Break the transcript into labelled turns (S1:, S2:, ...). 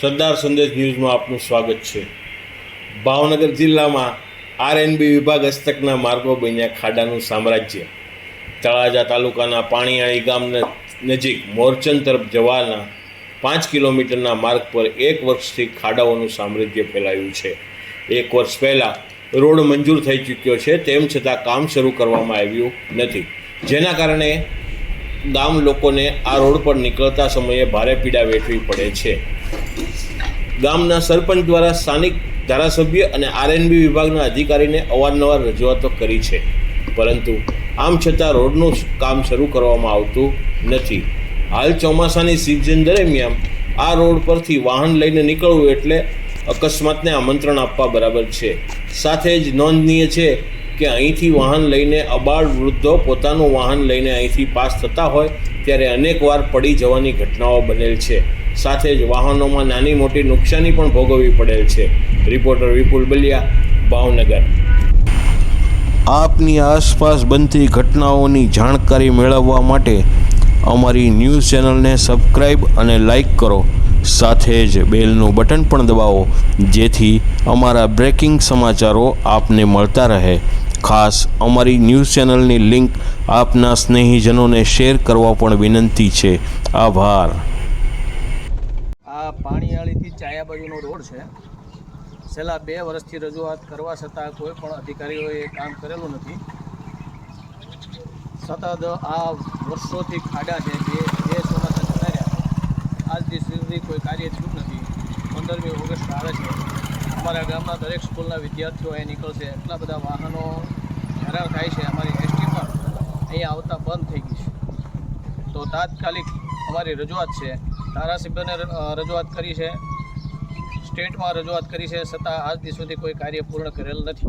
S1: સરદાર સંદેશ ન્યૂઝમાં આપનું સ્વાગત છે. ભાવનગર જિલ્લામાં આરએનબી વિભાગ હસ્તકના માર્ગો બન્યા ખાડાનું સામ્રાજ્ય. તળાજા તાલુકાના પાણીયાળી ગામ નજીક મોરચંદ તરફ જવાના પાંચ કિલોમીટરના માર્ગ પર એક વર્ષથી ખાડાઓનું સામ્રાજ્ય ફેલાયું છે. એક વર્ષ પહેલાં રોડ મંજૂર થઈ ચૂક્યો છે, તેમ છતાં કામ શરૂ કરવામાં આવ્યું નથી. જેના કારણે ગામ લોકોને આ રોડ પર નીકળતા સમયે ભારે પીડા વેઠવી પડે છે. ગામના સરપંચ દ્વારા સ્થાનિક ધારાસભ્ય અને આરએનબી વિભાગના અધિકારીને અવારનવાર રજૂઆતો કરી છે. પરંતુ આમ છતાં રોડનું કામ શરૂ કરવામાં આવતું નથી. હાલ ચોમાસાની સિઝન દરમિયાન આ રોડ પરથી વાહન લઈને નીકળવું એટલે અકસ્માતને આમંત્રણ આપવા બરાબર છે. સાથે જ નોંધનીય છે કે અહીંથી વાહન લઈને અબાળ વૃદ્ધો પોતાનું વાહન લઈને અહીંથી પાસ થતા હોય, ત્યારે અનેકવાર પડી જવાની ઘટનાઓ બનેલ છે. સાથે જ વાહનોમાં નાની મોટી નુકસાની પણ ભોગવવી પડેલ છે. રિપોર્ટર વિપુલ બલિયા, ભાવનગર. આપની આસપાસ બનતી ઘટનાઓની જાણકારી મેળવવા માટે અમારી ન્યૂઝ ચેનલને સબસ્ક્રાઈબ અને લાઈક કરો. સાથે જ બેલનું બટન પણ દબાવો, જેથી અમારા બ્રેકિંગ સમાચારો આપને મળતા રહે. ખાસ અમારી ન્યૂઝ ચેનલની લિંક આપના સ્નેહીજનોને શેર કરવા પણ વિનંતી છે. આભાર.
S2: આ પાણીયાળીથી ચાયા બાજુનો રોડ છે. છેલ્લા બે વર્ષથી રજૂઆત કરવા છતાં કોઈ પણ અધિકારીઓએ કામ કરેલું નથી. સતત આ વર્ષોથી ખાડા છે જે બે ચોમાસા જતા આજથી સુધી કોઈ કાર્ય થયું નથી. પંદરમી ઓગસ્ટ આવે છે. અમારા ગામના દરેક સ્કૂલના વિદ્યાર્થીઓ અહીં નીકળશે. એટલા બધા વાહનો હેરાન થાય છે અમારી એસટી પણ અહીંયા આવતા બંધ થઈ ગઈ છે. તો તાત્કાલિક અમારી રજૂઆત છે. ધારાસભ્યને રજૂઆત કરી છે. સ્ટેટમાં રજૂઆત કરી છે. છતાં આજ દિવસ સુધી કોઈ કાર્ય પૂર્ણ કરેલ નથી.